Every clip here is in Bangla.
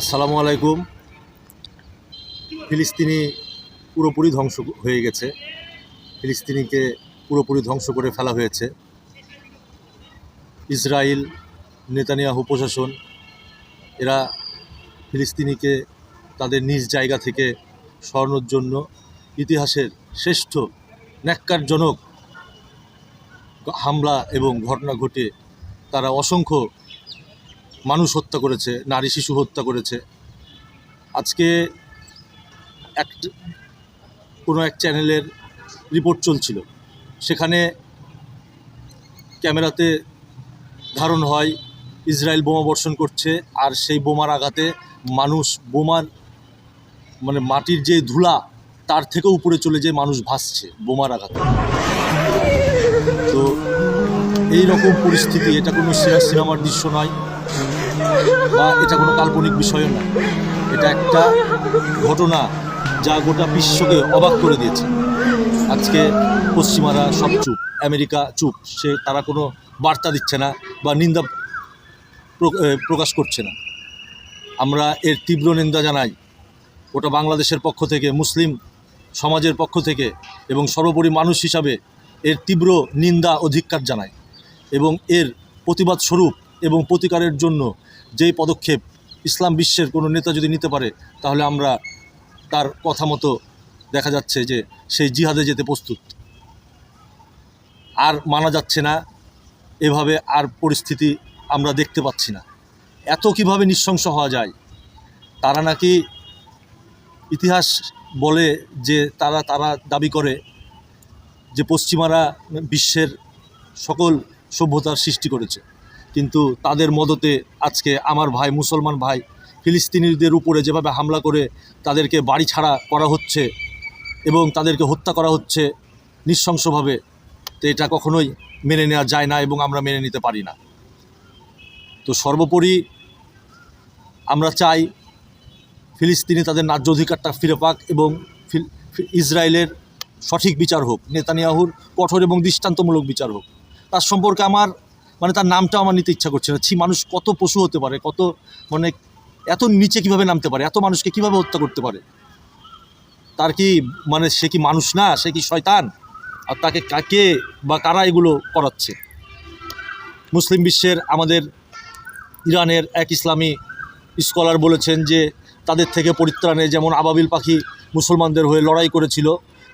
আসসালামু আলাইকুম। ফিলিস্তিনি পুরোপুরি ধ্বংস হয়ে গেছে। ফিলিস্তিনিকে পুরোপুরি ধ্বংস করে ফেলা হয়েছে। ইসরায়েল নেতানিয়াহু প্রশাসন, এরা ফিলিস্তিনিকে তাদের নিজ জায়গা থেকে সরানোর জন্য ইতিহাসের শ্রেষ্ঠ ন্যাক্কারজনক হামলা এবং ঘটনা ঘটে তারা অসংখ্য মানুষ হত্যা করেছে, নারী, শিশু হত্যা করেছে। আজকে এক, কোনো এক চ্যানেলের রিপোর্ট চলছিল। সেখানে ক্যামেরাতে ধারণ হয়, ইসরায়েল বোমা বর্ষণ করছে, আর সেই বোমার আঘাতে মানুষ বোমার মানে মাটির যে ধুলা, তার থেকেও উপরে চলে যেয়ে মানুষ ভাসছে বোমার আঘাতে। তো এই রকম পরিস্থিতি, এটা কোনো সিনেমার দৃশ্য নয়। বা এটা কোনো কাল্পনিক বিষয় না। এটা একটা ঘটনা যা গোটা বিশ্বকে অবাক করে দিয়েছে। আজকে পশ্চিমারা সব চুপ, আমেরিকা চুপ, সে তারা কোনো বার্তা দিচ্ছে না বা নিন্দা প্রকাশ করছে না। আমরা এর তীব্র নিন্দা জানাই ওটা বাংলাদেশের পক্ষ থেকে, মুসলিম সমাজের পক্ষ থেকে এবং সর্বোপরি মানুষ হিসাবে এর তীব্র নিন্দা অধিকার জানায় এবং এর প্রতিবাদ স্বরূপ এবং প্রতিকারের জন্য যেই পদক্ষেপ ইসলাম বিশ্বের কোনো নেতা যদি নিতে পারে, তাহলে আমরা তার কথা মতো দেখা যাচ্ছে যে সেই জিহাদে যেতে প্রস্তুত। আর মানা যাচ্ছে না, এভাবে আর পরিস্থিতি আমরা দেখতে পাচ্ছি না। এত কীভাবে নৃশংস হওয়া যায়? তারা নাকি ইতিহাস বলে যে তারা তারা দাবি করে যে পশ্চিমারা বিশ্বের সকল সভ্যতার সৃষ্টি করেছে। কিন্তু তাদের মদতে আজকে আমার ভাই, মুসলমান ভাই, ফিলিস্তিনিদের উপরে যেভাবে হামলা করে তাদেরকে বাড়ি ছাড়া করা হচ্ছে এবং তাদেরকে হত্যা করা হচ্ছে নৃশংসভাবে, তো এটা কখনোই মেনে নেওয়া যায় না এবং আমরা মেনে নিতে পারি না। তো সর্বোপরি আমরা চাই ফিলিস্তিনি তাদের ন্যায্য অধিকারটা ফিরে পাক এবং ইসরায়েলের সঠিক বিচার হোক, নেতানিয়াহুর কঠোর এবং দৃষ্টান্তমূলক বিচার হোক। তার সম্পর্কে আমার মানে তার নামটাও আমার নিতে ইচ্ছা করছে না। ছি, মানুষ কত পশু হতে পারে, কত মানে এত নিচে কীভাবে নামতে পারে, এত মানুষকে কীভাবে হত্যা করতে পারে? তার কি মানে সে কি মানুষ না, সে কি শয়তান? আর তাকে কাকে বা কারা এগুলো করাচ্ছে? মুসলিম বিশ্বের আমাদের ইরানের এক ইসলামী স্কলার বলেছেন যে, তাদের থেকে পরিত্রাণে যেমন আবাবিল পাখি মুসলমানদের হয়ে লড়াই করেছিল,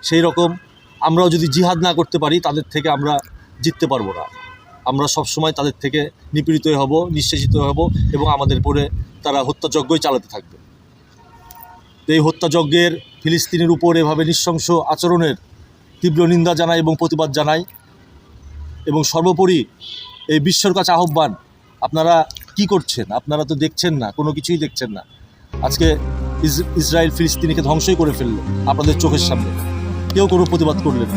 সেই রকম আমরাও যদি জিহাদ না করতে পারি, তাদের থেকে আমরা জিততে পারব না। আমরা সব সময় তাদের থেকে নিপীড়িত হব, নিঃশেষিত হব এবং আমাদের পরে তারা হত্যাযজ্ঞই চালাতে থাকবে। এই হত্যাযজ্ঞের ফিলিস্তিনের উপর এভাবে নৃশংস আচরণের তীব্র নিন্দা জানাই এবং প্রতিবাদ জানাই এবং সর্বোপরি এই বিশ্বর কাছে আহ্বান, আপনারা কি করছেন? আপনারা তো দেখছেন না, কোনো কিছুই দেখছেন না। আজকে ইসরায়েল ফিলিস্তিনিকে ধ্বংসই করে ফেলল আপনাদের চোখের সামনে। কেউ কোনো প্রতিবাদ করলেন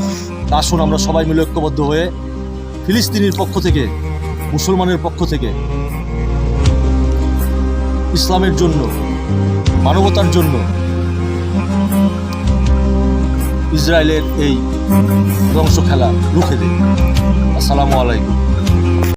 আসুন আমরা সবাই মিলে ঐক্যবদ্ধ হয়ে ফিলিস্তিনির পক্ষ থেকে, মুসলমানের পক্ষ থেকে, ইসলামের জন্য, মানবতার জন্য ইসরায়েলের এই ধ্বংস খেলা রুখে দেয় আসসালামু আলাইকুম।